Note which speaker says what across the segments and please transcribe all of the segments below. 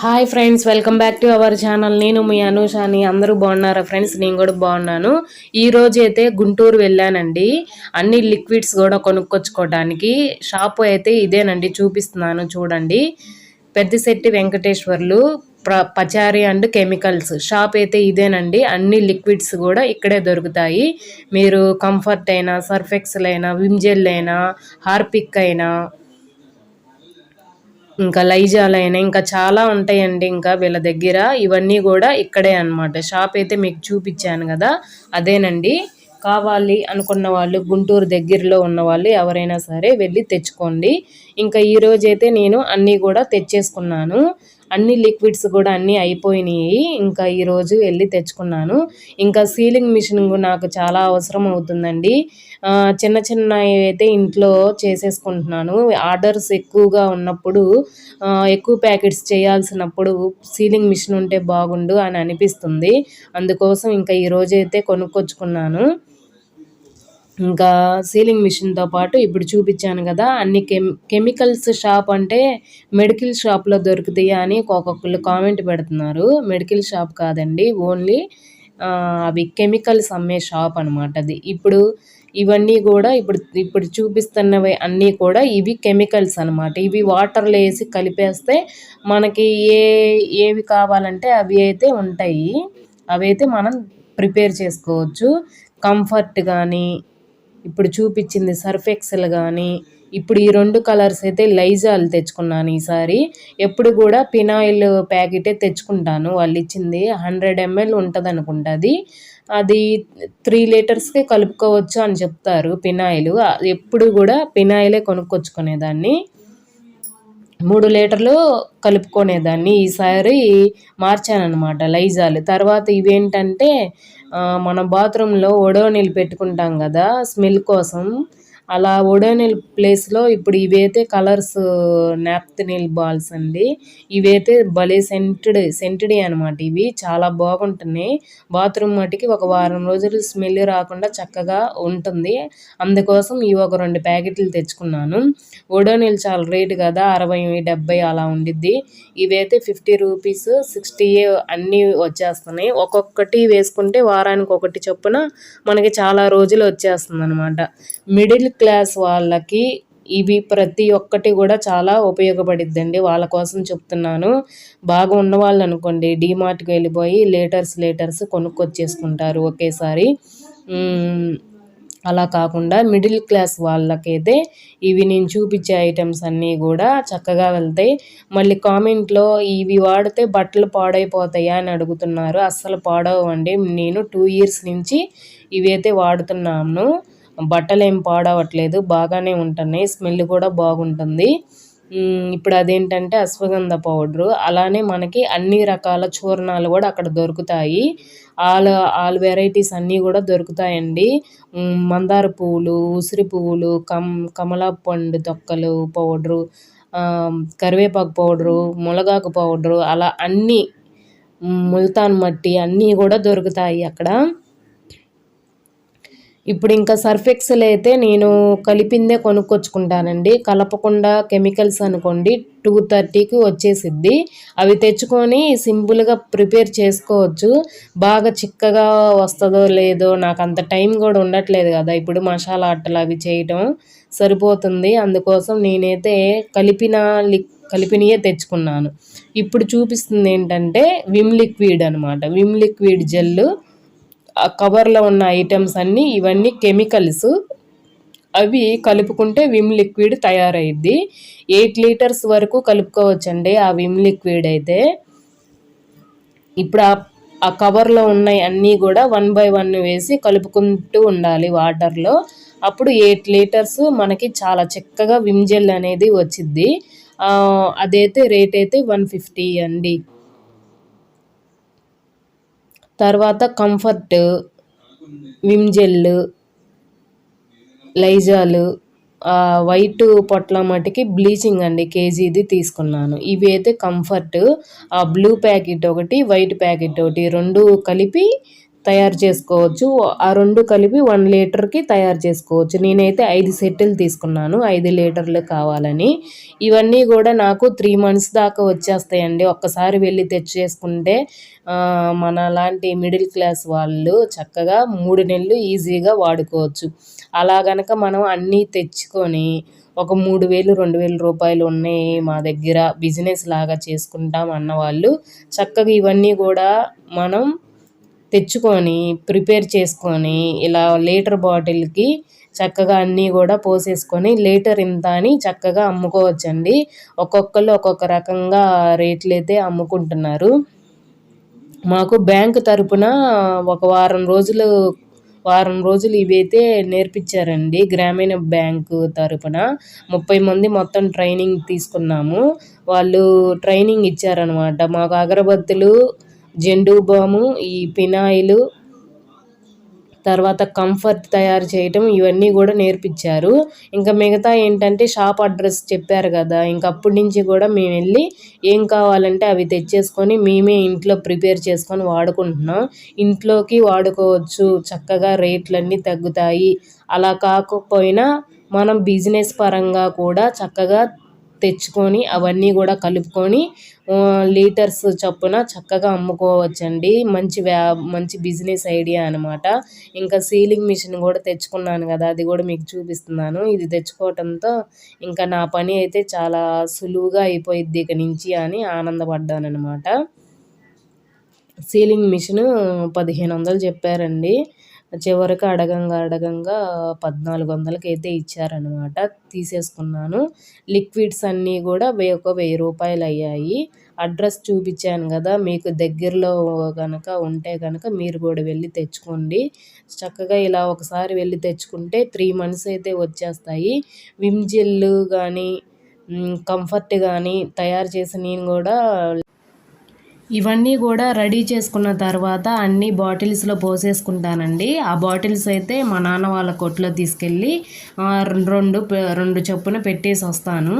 Speaker 1: Hi friends welcome back to our channel. నేను మీ అనుషాని. అందరూ బాగున్నారా ఫ్రెండ్స్? నేను కూడా బాగున్నాను. ఈ రోజు అయితే గుంటూరు వెళ్ళానండి. అన్ని లిక్విడ్స్ కూడా కొనుక్కొచ్చుకోవడానికి. షాప్ అయితే ఇదేనండి చూపిస్తున్నాను చూడండి. పెద్దశెట్టి వెంకటేశ్వర్లు ప్ర పచారి అండ్ కెమికల్స్. షాప్ అయితే ఇదేనండి. అన్ని లిక్విడ్స్ కూడా ఇక్కడే దొరుకుతాయి. మీరు కంఫర్ట్ అయినా సర్ఫెక్సల్ అయినా విమ్జెల్ అయినా హార్పిక్ అయినా ఇంకా లైజాలైన ఇంకా చాలా ఉంటాయండి ఇంకా వీళ్ళ దగ్గర. ఇవన్నీ కూడా ఇక్కడే అనమాట షాప్ అయితే మీకు చూపించాను కదా. అదేనండి. కావాలి అనుకున్న వాళ్ళు గుంటూరు దగ్గరలో ఉన్న వాళ్ళు ఎవరైనా సరే వెళ్ళి తెచ్చుకోండి. ఇంకా ఈరోజైతే నేను అన్నీ కూడా తెచ్చేసుకున్నాను. అన్ని లిక్విడ్స్ కూడా అన్నీ అయిపోయినాయి. ఇంకా ఈరోజు వెళ్ళి తెచ్చుకున్నాను. ఇంకా సీలింగ్ మిషన్ నాకు చాలా అవసరం అవుతుందండి. చిన్న చిన్న అయితే ఇంట్లో చేసేసుకుంటున్నాను. ఆర్డర్స్ ఎక్కువగా ఉన్నప్పుడు ఎక్కువ ప్యాకెట్స్ చేయాల్సినప్పుడు సీలింగ్ మిషన్ ఉంటే బాగుండు అని అనిపిస్తుంది. అందుకోసం ఇంకా ఈరోజైతే కొనుక్కొచ్చుకున్నాను. ఇంకా సీలింగ్ మిషన్తో పాటు ఇప్పుడు చూపించాను కదా అన్ని కెమ్ కెమికల్స్ షాప్ అంటే మెడికల్ షాప్లో దొరుకుతాయి అని ఒక్కొక్కళ్ళు కామెంట్ పెడుతున్నారు. మెడికల్ షాప్ కాదండి ఓన్లీ అవి కెమికల్స్ అమ్మే షాప్ అనమాట అది. ఇప్పుడు ఇవన్నీ కూడా ఇప్పుడు ఇప్పుడు చూపిస్తున్నవి అన్నీ కూడా ఇవి కెమికల్స్ అనమాట ఇవి వాటర్లో వేసి కలిపేస్తే మనకి ఏ ఏవి కావాలంటే అవి అయితే ఉంటాయి. అవి అయితే మనం ప్రిపేర్ చేసుకోవచ్చు. కంఫర్ట్ కానీ ఇప్పుడు చూపించింది సర్ఫ్ ఎక్సెల్ కానీ ఇప్పుడు ఈ రెండు కలర్స్ అయితే లైజాల్ తెచ్చుకున్నాను ఈసారి. ఎప్పుడు కూడా పినాయిల్ ప్యాకెటే తెచ్చుకుంటాను. వాళ్ళు ఇచ్చింది హండ్రెడ్ ఎంఎల్ ఉంటుంది అనుకుంటుంది అది త్రీ లీటర్స్కే కలుపుకోవచ్చు అని చెప్తారు పినాయిల్ ఎప్పుడు కూడా పినాయిలే కొనుక్కొచ్చుకునేదాన్ని. మూడు లీటర్లు కలుపుకునేదాన్ని. ఈసారి మార్చానమాట లైజాల్. తర్వాత ఇవేంటంటే మన బాత్రూంలో ఒడోనిల్ పెట్టుకుంటాం కదా స్మెల్ కోసం. అలా ఒడోనిల్ ప్లేస్లో ఇప్పుడు ఇవైతే కలర్స్ నాప్తినిల్ బాల్స్ అండి. ఇవైతే భలే సెంటెడ్ సెంటెడ్ అనమాట ఇవి. చాలా బాగుంటున్నాయి. బాత్రూమ్ మటుకి ఒక వారం రోజులు స్మెల్ రాకుండా చక్కగా ఉంటుంది. అందుకోసం ఇవి ఒక రెండు ప్యాకెట్లు తెచ్చుకున్నాను. ఒడోనిల్ చాలా రేటు కదా అరవై డెబ్బై అలా ఉండిద్ది. ఇవైతే ఫిఫ్టీ రూపీస్ సిక్స్టీ అన్నీ వచ్చేస్తున్నాయి. ఒక్కొక్కటి వేసుకుంటే వారానికి ఒకటి చొప్పున మనకి చాలా రోజులు వచ్చేస్తుంది అనమాట మిడిల్ క్లాస్ వాళ్ళకి ఇవి ప్రతి ఒక్కటి కూడా చాలా ఉపయోగపడిద్దండి. వాళ్ళ కోసం చెప్తున్నాను. బాగా ఉన్నవాళ్ళు అనుకోండి డీమార్ట్కి వెళ్ళిపోయి లేటర్స్ లేటర్స్ కొనుక్కొచ్చేసుకుంటారు ఒకేసారి. అలా కాకుండా మిడిల్ క్లాస్ వాళ్ళకైతే ఇవి నేను చూపించే ఐటమ్స్ అన్నీ కూడా చక్కగా వెళ్తాయి. మళ్ళీ కామెంట్లో ఇవి వాడితే బట్టలు పాడైపోతాయా అని అడుగుతున్నారు. అస్సలు పాడవండి నేను టూ ఇయర్స్ నుంచి ఇవైతే వాడుతున్నాను. బట్టలు ఏం పాడవట్లేదు బాగానే ఉంటున్నాయి స్మెల్ కూడా బాగుంటుంది. ఇప్పుడు అదేంటంటే అశ్వగంధ పౌడరు అలానే మనకి అన్ని రకాల చూర్ణాలు కూడా అక్కడ దొరుకుతాయి. ఆల్ ఆల్ వెరైటీస్ అన్నీ కూడా దొరుకుతాయండి. మందార పువ్వులు ఉసిరి పువ్వులు కమ్ కమలా పండు తొక్కలు పౌడరు కరివేపాకు పౌడరు మునగాకు పౌడరు అలా అన్నీ ముల్తాన్ మట్టి అన్నీ కూడా దొరుకుతాయి అక్కడ. ఇప్పుడు ఇంకా సర్ఫ్ ఎక్సెల్ అయితే నేను కలిపిందే కొనుక్కొచ్చుకుంటానండి. కలపకుండా కెమికల్స్ అనుకోండి టూ థర్టీకి వచ్చేసిద్ది. అవి తెచ్చుకొని సింపుల్గా ప్రిపేర్ చేసుకోవచ్చు. బాగా చిక్కగా వస్తుందో లేదో నాకు అంత టైం కూడా ఉండట్లేదు కదా. ఇప్పుడు మసాలా అట్టలు అవి చేయటం సరిపోతుంది. అందుకోసం నేనైతే కలిపిన లిక్ కలిపినయే తెచ్చుకున్నాను. ఇప్పుడు చూపిస్తుంది ఏంటంటే విమ్ లిక్విడ్ అనమాట విమ్ లిక్విడ్ జెల్లు కవర్లో ఉన్న ఐటమ్స్ అన్నీ ఇవన్నీ కెమికల్స్. అవి కలుపుకుంటే విమ్ లిక్విడ్ తయారైద్ది. ఎయిట్ లీటర్స్ వరకు కలుపుకోవచ్చండి ఆ విమ్ లిక్విడ్ అయితే. ఇప్పుడు ఆ కవర్లో ఉన్నాయి అన్నీ కూడా వన్ బై వన్ వేసి కలుపుకుంటూ ఉండాలి వాటర్లో. అప్పుడు ఎయిట్ లీటర్స్ మనకి చాలా చక్కగా విమ్ జెల్ అనేది వచ్చిద్ది. అదైతే రేట్ అయితే వన్ ఫిఫ్టీ అండి. తర్వాత కంఫర్ట్ విమ్ జెల్ లైజాలు వైట్ పొట్ల మటుకి బ్లీచింగ్ అండి కేజీది తీసుకున్నాను. ఇవి అయితే కంఫర్ట్ ఆ బ్లూ ప్యాకెట్ ఒకటి వైట్ ప్యాకెట్ ఒకటి రెండు కలిపి తయారు చేసుకోవచ్చు. ఆ రెండు కలిపి వన్ లీటర్కి తయారు చేసుకోవచ్చు. నేనైతే ఐదు సెట్లు తీసుకున్నాను. ఐదు లీటర్లు కావాలని. ఇవన్నీ కూడా నాకు త్రీ మంత్స్ దాకా వచ్చేస్తాయండి. ఒక్కసారి వెళ్ళి తెచ్చేసుకుంటే మన లాంటి మిడిల్ క్లాస్ వాళ్ళు చక్కగా మూడు నెలలు ఈజీగా వాడుకోవచ్చు. అలా గనక మనం అన్నీ తెచ్చుకొని ఒక మూడు వేలు రెండు వేల రూపాయలు ఉన్నాయి మా దగ్గర బిజినెస్ లాగా చేసుకుంటాం అన్నవాళ్ళు చక్కగా ఇవన్నీ కూడా మనం తెచ్చుకొని ప్రిపేర్ చేసుకొని ఇలా లీటర్ బాటిల్కి చక్కగా అన్నీ కూడా పోసేసుకొని లీటర్ ఇంత అని చక్కగా అమ్ముకోవచ్చండి. ఒక్కొక్కరు ఒక్కొక్క రకంగా రేట్లు అయితే అమ్ముకుంటున్నారు. మాకు బ్యాంకు తరపున ఒక వారం రోజులు వారం రోజులు ఇవైతే నేర్పించారండి. గ్రామీణ బ్యాంకు తరపున ముప్పై మంది మొత్తం ట్రైనింగ్ తీసుకున్నాము. వాళ్ళు ట్రైనింగ్ ఇచ్చారనమాట. మాకు అగరబత్తులు జెండు బాము ఈ పినాయిలు తర్వాత కంఫర్ట్ తయారు చేయటం ఇవన్నీ కూడా నేర్పించారు. ఇంకా మిగతా ఏంటంటే షాప్ అడ్రస్ చెప్పారు కదా ఇంకా అప్పటి నుంచి కూడా మేము వెళ్ళి ఏం కావాలంటే అవి తెచ్చేసుకొని మేమే ఇంట్లో ప్రిపేర్ చేసుకొని వాడుకుంటున్నాం. ఇంట్లోకి వాడుకోవచ్చు చక్కగా రేట్లన్నీ తగ్గుతాయి. అలా కాకపోయినా మనం బిజినెస్ పరంగా కూడా చక్కగా తెచ్చుకొని అవన్నీ కూడా కలుపుకొని లీటర్స్ చొప్పున చక్కగా అమ్ముకోవచ్చండి. మంచి వ్యా మంచి బిజినెస్ ఐడియా అనమాట ఇంకా సీలింగ్ మిషన్ కూడా తెచ్చుకున్నాను కదా అది కూడా మీకు చూపిస్తున్నాను. ఇది తెచ్చుకోవటంతో ఇంకా నా పని అయితే చాలా సులువుగా అయిపోయిద్ది ఇక నుంచి అని ఆనందపడ్డాను అనమాట సీలింగ్ మిషన్ పదిహేను వందలు చెప్పారండి. చివరికి అడగంగా అడగంగా పద్నాలుగు వందలకి అయితే ఇచ్చారనమాట. తీసేసుకున్నాను. లిక్విడ్స్ అన్నీ కూడా ఒక వెయ్యి రూపాయలు అయ్యాయి అడ్రస్ చూపించాను కదా మీకు దగ్గరలో కనుక ఉంటే కనుక మీరు కూడా వెళ్ళి తెచ్చుకోండి. చక్కగా ఇలా ఒకసారి వెళ్ళి తెచ్చుకుంటే త్రీ మంత్స్ అయితే వచ్చేస్తాయి. విమ్ జెల్లు కానీ కంఫర్ట్ కానీ తయారు చేసి నేను కూడా ఇవన్నీ కూడా రెడీ చేసుకున్న తర్వాత అన్ని బాటిల్స్లో పోసేసుకుంటానండి. ఆ బాటిల్స్ అయితే మా నాన్న వాళ్ళ కొట్లో తీసుకెళ్ళి రెండు రెండు చొప్పున పెట్టేసి వస్తాను.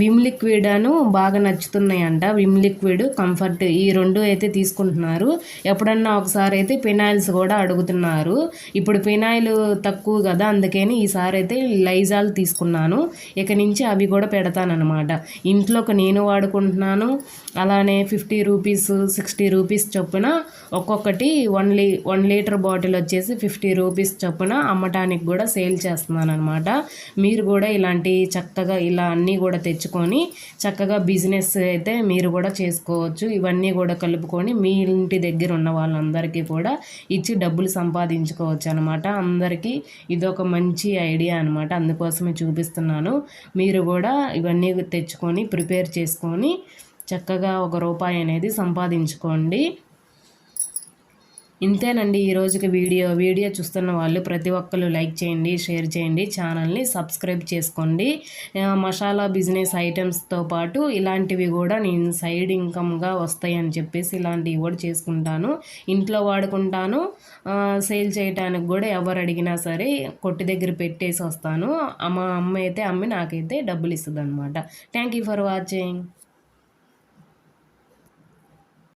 Speaker 1: విమ్ లిక్విడ్ అను బాగా నచ్చుతున్నాయంట. విమ్ లిక్విడ్ కంఫర్ట్ ఈ రెండు అయితే తీసుకుంటున్నారు. ఎప్పుడన్నా ఒకసారి అయితే పినాయిల్స్ కూడా అడుగుతున్నారు. ఇప్పుడు పినాయిల్ తక్కువ కదా అందుకని ఈసారి అయితే లైజాల్ తీసుకున్నాను. ఇక నుంచి అవి కూడా పెడతానమాట ఇంట్లోకి నేను వాడుకుంటున్నాను. అలానే ఫిఫ్టీ రూపీస్ సిక్స్టీ రూపీస్ చొప్పున ఒక్కొక్కటి వన్ లీ వన్ లీటర్ బాటిల్ వచ్చేసి ఫిఫ్టీ రూపీస్ చొప్పున అమ్మటానికి కూడా సేల్ చేస్తున్నాను అనమాట మీరు కూడా ఇలాంటి చక్కగా ఇలా అన్నీ కూడా తెచ్చుకొని చక్కగా బిజినెస్ అయితే మీరు కూడా చేసుకోవచ్చు. ఇవన్నీ కూడా కలుపుకొని మీ ఇంటి దగ్గర ఉన్న వాళ్ళందరికీ కూడా ఇచ్చి డబ్బులు సంపాదించుకోవచ్చు అనమాట అందరికీ ఇదొక మంచి ఐడియా అనమాట అందుకోసమే చూపిస్తున్నాను. మీరు కూడా ఇవన్నీ తెచ్చుకొని ప్రిపేర్ చేసుకొని చక్కగా ఒక రూపాయి అనేది సంపాదించుకోండి. ఇంతేనండి ఈ రోజుకి వీడియో. వీడియో చూస్తున్న వాళ్ళు ప్రతి ఒక్కరు లైక్ చేయండి షేర్ చేయండి ఛానల్ని సబ్స్క్రైబ్ చేసుకోండి. మసాలా బిజినెస్ ఐటమ్స్తో పాటు ఇలాంటివి కూడా నేను సైడ్ ఇన్కమ్గా వస్తాయని చెప్పేసి ఇలాంటివి కూడా చేసుకుంటాను. ఇంట్లో వాడుకుంటాను. సేల్ చేయడానికి కూడా ఎవరు అడిగినా సరే కొట్టి దగ్గర పెట్టేసి వస్తాను. మా అమ్మ అయితే అమ్మి నాకైతే డబ్బులు ఇస్తుంది అనమాట థ్యాంక్ యూ ఫర్ వాచింగ్